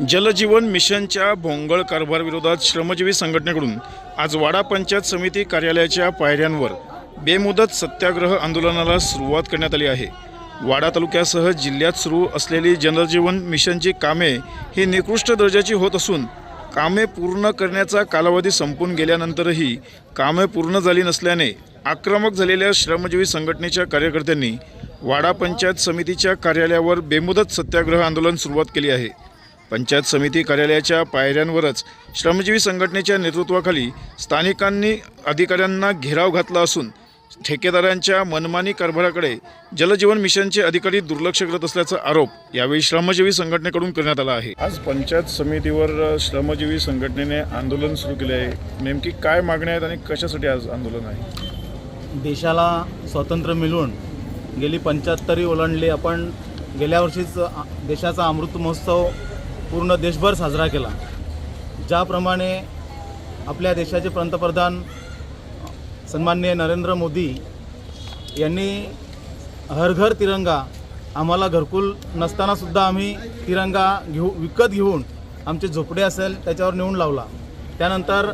जलजीवन मिशनच्या भोंगळ कारभारविरोधात श्रमजीवी संघटनेकडून आज वाडा पंचायत समिती कार्यालयाच्या पायऱ्यांवर बेमुदत सत्याग्रह आंदोलनाला सुरुवात करण्यात आली आहे. वाडा तालुक्यासह जिल्ह्यात सुरू असलेली जलजीवन मिशनची कामे ही निकृष्ट दर्जाची होत असून कामे पूर्ण करण्याचा कालावधी संपून गेल्यानंतरही कामे पूर्ण झाली नसल्याने आक्रमक झालेल्या श्रमजीवी संघटनेच्या कार्यकर्त्यांनी वाडा पंचायत समितीच्या कार्यालयावर बेमुदत सत्याग्रह आंदोलन सुरुवात केली आहे. पंचायत समिती कार्यालयाच्या पायऱ्यांवरच श्रमजीवी संघटनेच्या नेतृत्वाखाली स्थानिकांनी अधिकाऱ्यांना घेराव घातला असून ठेकेदारांच्या मनमानी कारभाराकडे जलजीवन मिशनचे अधिकारी दुर्लक्ष करत असल्याचा आरोप यावेळी श्रमजीवी संघटनेकडून करण्यात आला आहे. आज पंचायत समितीवर श्रमजीवी संघटनेने आंदोलन सुरू केले आहे. नेमकी काय मागण्या आहेत आणि कशासाठी आज आंदोलन आहे? देशाला स्वातंत्र्य मिळून गेली पंच्याहत्तरी ओलांडली. आपण गेल्या वर्षीच आ- देशाचा अमृत महोत्सव पूर्ण देशभर साजरा केला. ज्याप्रमाणे आपल्या देशाचे पंतप्रधान सन्माननीय नरेंद्र मोदी यांनी हर घर तिरंगा आम्हाला घरकुल नसतानासुद्धा आम्ही तिरंगा घेऊ विकत घेऊन आमचे झोपडे असेल त्याच्यावर नेऊन लावला. त्यानंतर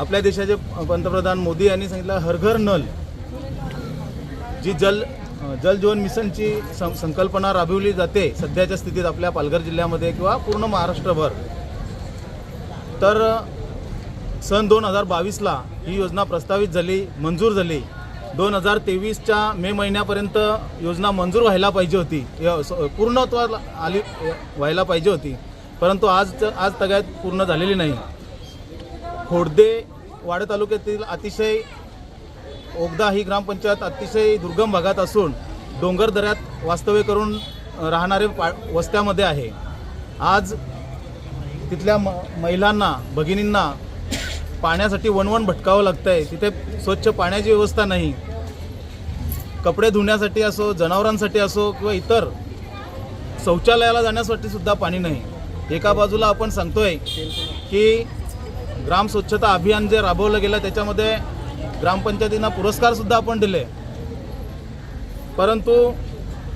आपल्या देशाचे पंतप्रधान मोदी यांनी सांगितलं हर घर नल जी जल जल जीवन मिशनची सं संकल्पना राबविली जाते सध्याच्या स्थितीत आपल्या पालघर जिल्ह्यामध्ये किंवा पूर्ण महाराष्ट्रभर. तर सन दोन हजार बावीसला ही योजना प्रस्तावित झाली मंजूर झाली. दोन हजार तेवीसच्या मे महिन्यापर्यंत योजना मंजूर व्हायला पाहिजे होती. य- पूर्णत्वाला आली व्हायला पाहिजे होती. परंतु आज आज तगायत पूर्ण झालेली नाही. खोडदे वाडे तालुक्यातील अतिशय ओगदा ही ग्रामपंचायत अतिशय दुर्गम भागात असून डोंगर दऱ्यात वास्तव्य करून राहणारे पा वस्त्यामध्ये आहे. आज तिथल्या म महिलांना भगिनींना पाण्यासाठी वणवण भटकावं लागतं आहे तिथे स्वच्छ पाण्याची व्यवस्था नाही. कपडे धुण्यासाठी असो जनावरांसाठी असो किंवा इतर शौचालयाला जाण्यासाठी सुद्धा पाणी नाही. एका बाजूला आपण सांगतोय की ग्राम स्वच्छता अभियान जे राबवलं गेलं त्याच्यामध्ये ग्रामपंचायतींना पुरस्कारसुद्धा आपण दिले. परंतु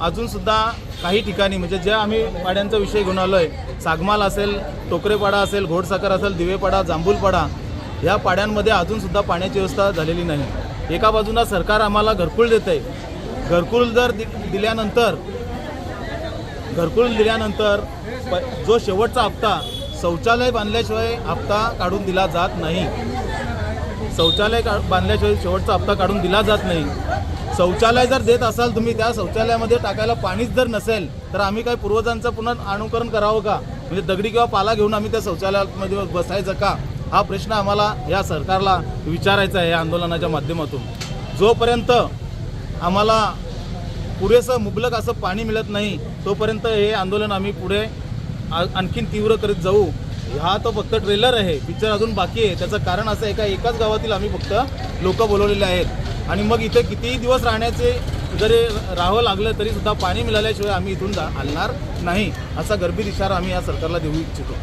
अजूनसुद्धा काही ठिकाणी म्हणजे ज्या आम्ही पाड्यांचा विषय घेऊन आलो आहे सागमाल असेल टोकरेपाडा असेल घोडसाखर असेल दिवेपाडा जांभूलपाडा या पाड्यांमध्ये अजूनसुद्धा पाण्याची व्यवस्था झालेली नाही. एका बाजूला सरकार आम्हाला घरकुल देत आहे घरकुल जर दि दिल्यानंतर घरकुल दिल्यानंतर प जो शेवटचा हप्ता शौचालय बांधल्याशिवाय हप्ता काढून दिला जात नाही. शौचालय का बांधल्याशिवाय शेवटचा हप्ता काढून दिला जात नाही. शौचालय जर देत असाल तुम्ही त्या शौचालयामध्ये टाकायला पाणीच जर नसेल तर आम्ही काय पूर्वजांचं पुन्हा अनुकरण करावं का? म्हणजे दगडी किंवा पाला घेऊन आम्ही त्या शौचालयामध्ये बसायचं का? हा प्रश्न आम्हाला या सरकारला विचारायचा आहे या आंदोलनाच्या माध्यमातून. जोपर्यंत आम्हाला पुरेसं मुबलक असं पाणी मिळत नाही तोपर्यंत हे आंदोलन आम्ही पुढे आ- आणखीन तीव्र करीत जाऊ. हा तो फक्त ट्रेलर आहे. पिक्चर अजून बाकी आहे. त्याचं कारण असं एका एकाच गावातील आम्ही फक्त लोक बोलवलेले आहेत. आणि मग इथे कितीही दिवस राहण्याचे जरी राहावं लागलं तरी सुद्धा पाणी मिळाल्याशिवाय आम्ही इथून जा हलणार नाही असा गर्भित इशारा आम्ही या सरकारला देऊ इच्छितो.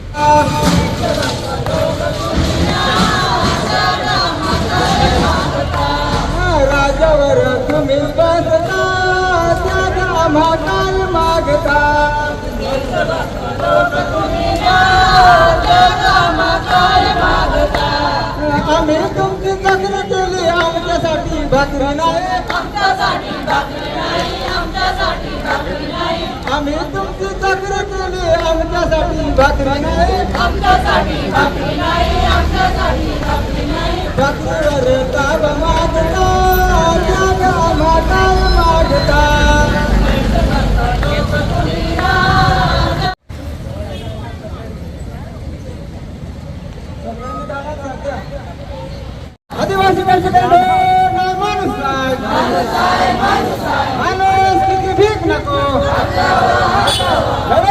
भाकरी नाही आम्ही तुमची चाकरी केली आमच्यासाठी भाकरी नाही. भाकरीवर ताब मागता त्याग मागता आदिवासी परिषदेने नाही माणूस आहे